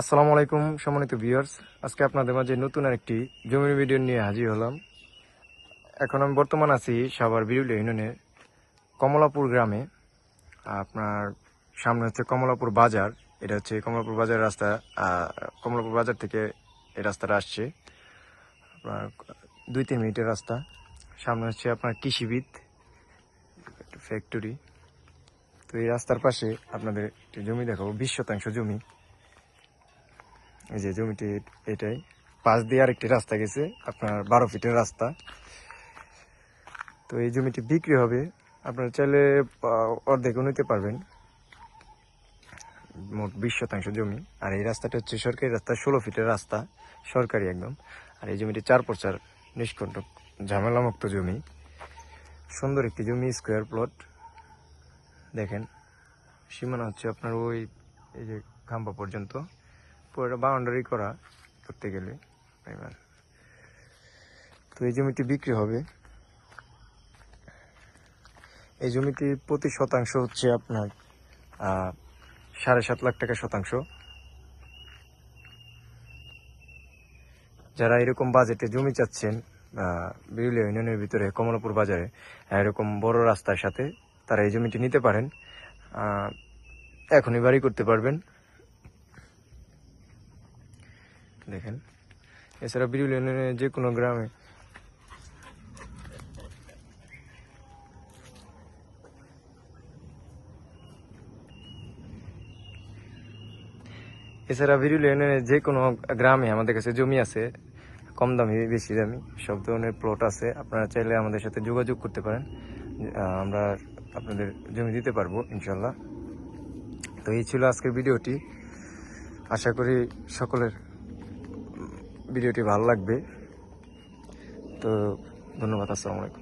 আসসালামু আলাইকুম, সম্মানিত ভিউয়ার্স আজকে আপনাদের মাঝে নতুন আরেকটি জমির ভিডিও নিয়ে হাজির হলাম। এখন আমি বর্তমান আছি সাভার বিরুলিয়া ইউনিয়নের কমলাপুর গ্রামে। আপনার সামনে হচ্ছে কমলাপুর বাজার। এটা হচ্ছে কমলাপুর বাজার রাস্তা কমলাপুর বাজার থেকে এই রাস্তাটা আসছে। আপনার দুই তিন মিনিটের রাস্তা। সামনে হচ্ছে আপনার কৃষিবিদ ফ্যাক্টরি তো এই রাস্তার পাশে আপনাদের একটি জমি দেখাবো, বিশ শতাংশ জমি। এই যে জমিটি এটাই। পাশ দিয়ে আরেকটি রাস্তা গেছে, আপনার বারো ফিটের রাস্তা। তো এই জমিটি বিক্রি হবে, আপনারা চাইলে অর্ধেকও নিতে পারবেন। মোট বিশ শতাংশ জমি। আর এই রাস্তাটা হচ্ছে সরকারি রাস্তা, ষোলো ফিটের রাস্তা, সরকারি একদম। আর এই জমিটি চার প্রচার নিষ্কণ্টক, ঝামেলামুক্ত জমি। সুন্দর একটি জমি, স্কোয়ার প্লট। দেখেন, সীমানা হচ্ছে আপনার ওই, এই যে খাম্পা পর্যন্ত। পুরোটা বাউন্ডারি করা করতে গেলে, এবার। তো এই জমিটি বিক্রি হবে। এই জমিটি প্রতি শতাংশ হচ্ছে আপনার সাড়ে সাত লাখ টাকা শতাংশ। যারা এরকম বাজেটে জমি চাচ্ছেন বিরুলিয়া ইউনিয়নের ভিতরে, কমলাপুর বাজারে, এরকম বড় রাস্তার সাথে তারা এই জমিটি নিতে পারেন। এখনই বাড়ি করতে পারবেন। দেখেন। এছাড়া বিরুলিয়া ইউনিয়নের যে কোনো গ্রামে। এছাড়া বিরুলিয়া ইউনিয়নের যে কোনো গ্রামে আমাদের কাছে জমি আছে, কম দামি, বেশি দামি, সব ধরনের প্লট আছে। আপনারা চাইলে আমাদের সাথে যোগাযোগ করতে পারেন। আমরা আপনাদের জমি দিতে পারব ইনশাল্লাহ তো এই ছিল আজকের ভিডিওটি। আশা করি সকলের ভিডিওটি ভালো লাগবে। তো ধন্যবাদ আসসালামু আলাইকুম।